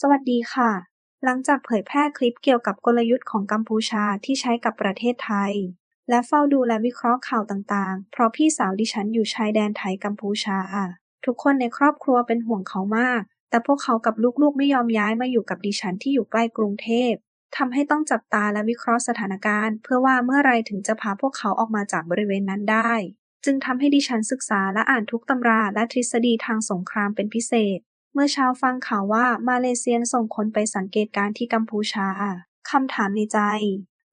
สวัสดีค่ะ หลังจากเผยแพร่คลิปเกี่ยวกับกลยุทธ์ของกัมพูชาที่ใช้กับประเทศไทย และเฝ้าดูและวิเคราะห์ข่าวต่างๆ เพราะพี่สาวดิฉันอยู่ชายแดนไทยกัมพูชา ทุกคนในครอบครัวเป็นห่วงเขามาก แต่พวกเขากับลูกๆไม่ยอมย้ายมาอยู่กับดิฉันที่อยู่ใกล้กรุงเทพทำให้ต้องจับตาและวิเคราะห์สถานการณ์ เพื่อว่าเมื่อไรถึงจะพาพวกเขาออกมาจากบริเวณนั้นได้ จึงทำให้ดิฉันศึกษาและอ่านทุกตำราและทฤษฎีทางสงครามเป็นพิเศษ เมื่อเช้าฟังข่าวว่ามาเลเซียส่งคนไปสังเกตการณ์ที่กัมพูชา คำถามในใจ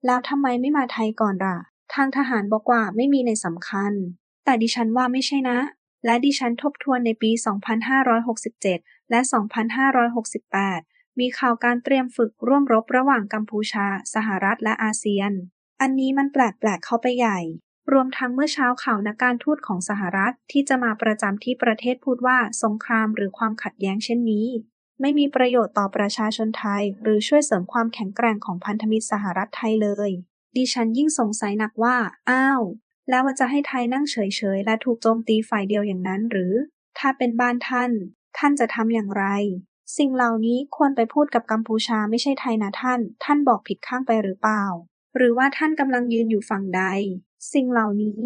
แล้วทำไมไม่มาไทยก่อนล่ะ ทางทหารบอกว่าไม่มีในสำคัญ แต่ดิฉันว่าไม่ใช่นะ และดิฉันทบทวนในปี 2567 และ 2568 มีข่าวการเตรียมฝึกร่วมรบระหว่างกัมพูชา สหรัฐและอาเซียน อันนี้มันแปลกๆเข้าไปใหญ่ รวมทั้งเมื่อเช้าข่าวนักการทูตของสหรัฐที่จะมาประจำที่ประเทศพูดว่าสงครามหรือความขัดแย้งเช่นนี้ ไม่มีประโยชน์ต่อประชาชนไทย หรือช่วยเสริมความแข็งแกร่งของพันธมิตรสหรัฐไทยเลย ดิฉันยิ่งสงสัยหนักว่า อ้าว แล้วจะให้ไทยนั่งเฉยๆ และถูกโจมตีฝ่ายเดียวอย่างนั้นหรือ ถ้าเป็นบ้านท่าน ท่านจะทำอย่างไร สิ่งเหล่านี้ควรไปพูดกับกัมพูชาไม่ใช่ไทยนะท่าน ท่านบอกผิดข้างไปหรือเปล่า หรือว่าท่านกำลังยืนอยู่ฝั่งใด สิ่งเหล่านี้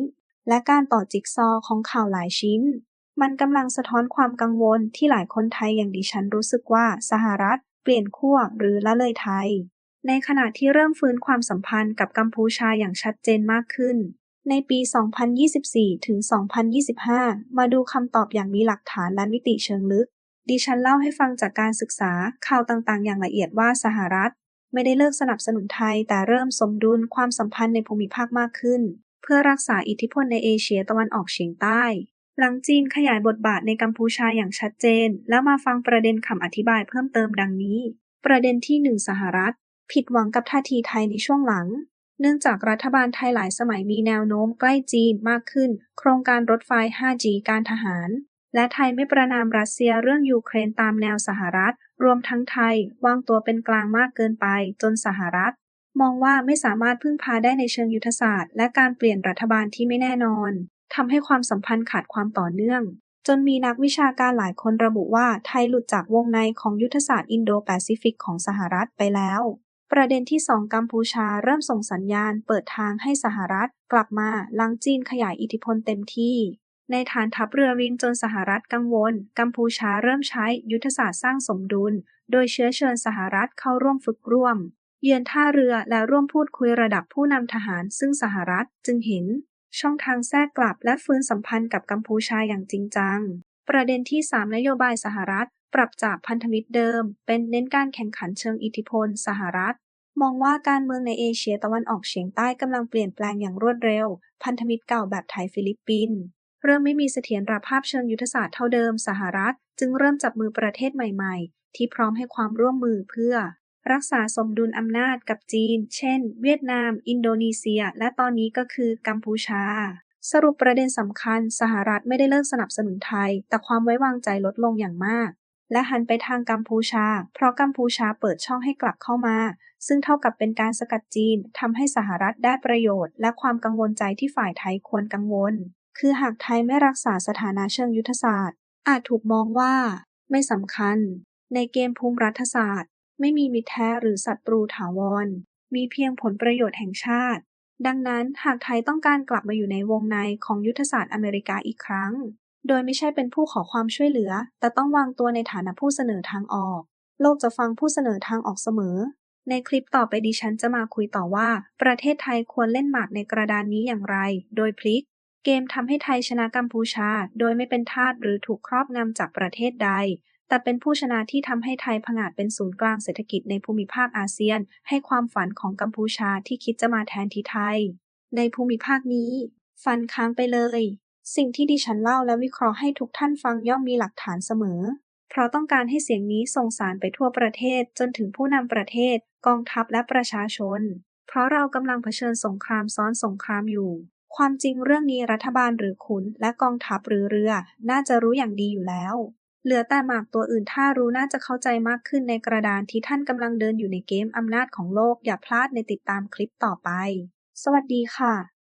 และการต่อจิ๊กซอของข่าวหลายชิ้น มันกำลังสะท้อนความกังวลที่หลายคนไทยอย่างดิฉันรู้สึกว่าสหรัฐเปลี่ยนขั้วหรือละเลยไทย ในขณะที่เริ่มฟื้นความสัมพันธ์กับกัมพูชาอย่างชัดเจนมากขึ้น ในปี 2024 ถึง 2025 มาดูคำตอบอย่างมีหลักฐานและมิติเชิงลึก ดิฉันเล่าให้ฟังจากการศึกษาข่าวต่างๆ อย่างละเอียดว่าสหรัฐไม่ได้เลิกสนับสนุนไทยแต่เริ่มสมดุลความสัมพันธ์ในภูมิภาคมากขึ้น เพื่อรักษาอิทธิพลในเอเชียตะวันออกเฉียงใต้ หลังจีนขยายบทบาทในกัมพูชาอย่างชัดเจน แล้วมาฟังประเด็นคำอธิบายเพิ่มเติมดังนี้ ประเด็นที่ 1 สหรัฐ ผิดหวังกับท่าทีไทยในช่วงหลัง เนื่องจากรัฐบาลไทยหลายสมัยมีแนวโน้มใกล้จีนมากขึ้น โครงการรถไฟ 5G การทหาร และไทยไม่ประนามรัสเซียเรื่องยูเครนตามแนวสหรัฐ รวมทั้งไทยวางตัวเป็นกลางมากเกินไป จนสหรัฐ มองว่าไม่สามารถพึ่งพาได้ในเชิงยุทธศาสตร์ และการเปลี่ยนรัฐบาลที่ไม่แน่นอนทำให้ความสัมพันธ์ขาดความต่อเนื่อง จนมีนักวิชาการหลายคนระบุว่าไทยหลุดจากวงในของยุทธศาสตร์อินโดแปซิฟิกของสหรัฐไปแล้ว ประเด็นที่ 2 กัมพูชาเริ่มส่งสัญญาณเปิดทางให้สหรัฐ กลับมาหลังจีนขยายอิทธิพลเต็มที่ในฐานทัพเรือริงจนสหรัฐกังวล กัมพูชาเริ่มใช้ยุทธศาสตร์สร้างสมดุล โดยเชื้อเชิญสหรัฐเข้าร่วมฝึกร่วม เยือนท่าเรือและร่วมพูดคุยระดับผู้นำทหาร ซึ่งสหรัฐจึงเห็น ช่องทางแทรกกลับและฟื้นสัมพันธ์กับกัมพูชาอย่างจริงจัง ประเด็นที่ 3 นโยบายสหรัฐ ปรับจากพันธมิตรเดิม เป็นเน้นการแข่งขันเชิงอิทธิพล สหรัฐ มองว่าการเมืองในเอเชียตะวันออกเฉียงใต้กำลังเปลี่ยนแปลงอย่างรวดเร็ว พันธมิตรเก่าแบบไทยฟิลิปปินส์เริ่มไม่มีเสถียรภาพเชิงยุทธศาสตร์เท่าเดิม สหรัฐ จึงเริ่มจับมือประเทศใหม่ ๆ ที่พร้อมให้ความร่วมมือเพื่อ รักษาสมดุลอำนาจกับจีน เช่น เวียดนาม อินโดนีเซีย และตอนนี้ก็คือกัมพูชา สรุปประเด็นสำคัญ สหรัฐไม่ได้เลิกสนับสนุนไทย แต่ความไว้วางใจลดลงอย่างมาก และหันไปทางกัมพูชา เพราะกัมพูชาเปิดช่องให้กลับเข้ามา ซึ่งเท่ากับเป็นการสกัดจีนทำให้สหรัฐได้ประโยชน์ และความกังวลใจที่ฝ่ายไทยควรกังวล คือหากไทยไม่รักษาสถานะเชิงยุทธศาสตร์ อาจถูกมองว่า ไม่สำคัญ ในเกมภูมิรัฐศาสตร์ ไม่มีมิตรแท้หรือศัตรูถาวร มีเพียงผลประโยชน์แห่งชาติ ดังนั้นหากไทยต้องการกลับมาอยู่ในวงในของยุทธศาสตร์อเมริกาอีกครั้ง โดยไม่ใช่เป็นผู้ขอความช่วยเหลือ แต่ต้องวางตัวในฐานะผู้เสนอทางออก โลกจะฟังผู้เสนอทางออกเสมอ ในคลิปต่อไปดิฉันจะมาคุยต่อว่า ประเทศไทยควรเล่นหมากในกระดานนี้อย่างไร โดยพลิกเกมทำให้ไทยชนะกัมพูชา โดยไม่เป็นทาสหรือถูกครอบงำจากประเทศใด แต่เป็นผู้ชนะที่ทำให้ไทยผงาดเป็นศูนย์กลางเศรษฐกิจในภูมิภาคอาเซียน ให้ความฝันของกัมพูชาที่คิดจะมาแทนที่ไทย ในภูมิภาคนี้ ฟันค้างไปเลย สิ่งที่ดิฉันเล่าและวิเคราะห์ให้ทุกท่านฟังย่อมมีหลักฐานเสมอ เพราะต้องการให้เสียงนี้ส่งสารไปทั่วประเทศจนถึงผู้นำประเทศ กองทัพและประชาชน เพราะเรากำลังเผชิญสงครามซ้อนสงครามอยู่ ความจริงเรื่องนี้รัฐบาลหรือขุนและกองทัพหรือเรือ น่าจะรู้อย่างดีอยู่แล้ว เหลือแต่หมากตัวอื่นถ้ารู้น่าจะเข้าใจมากขึ้นในกระดานที่ท่านกำลังเดินอยู่ในเกมอำนาจของโลก อย่าพลาดในติดตามคลิปต่อไป สวัสดีค่ะ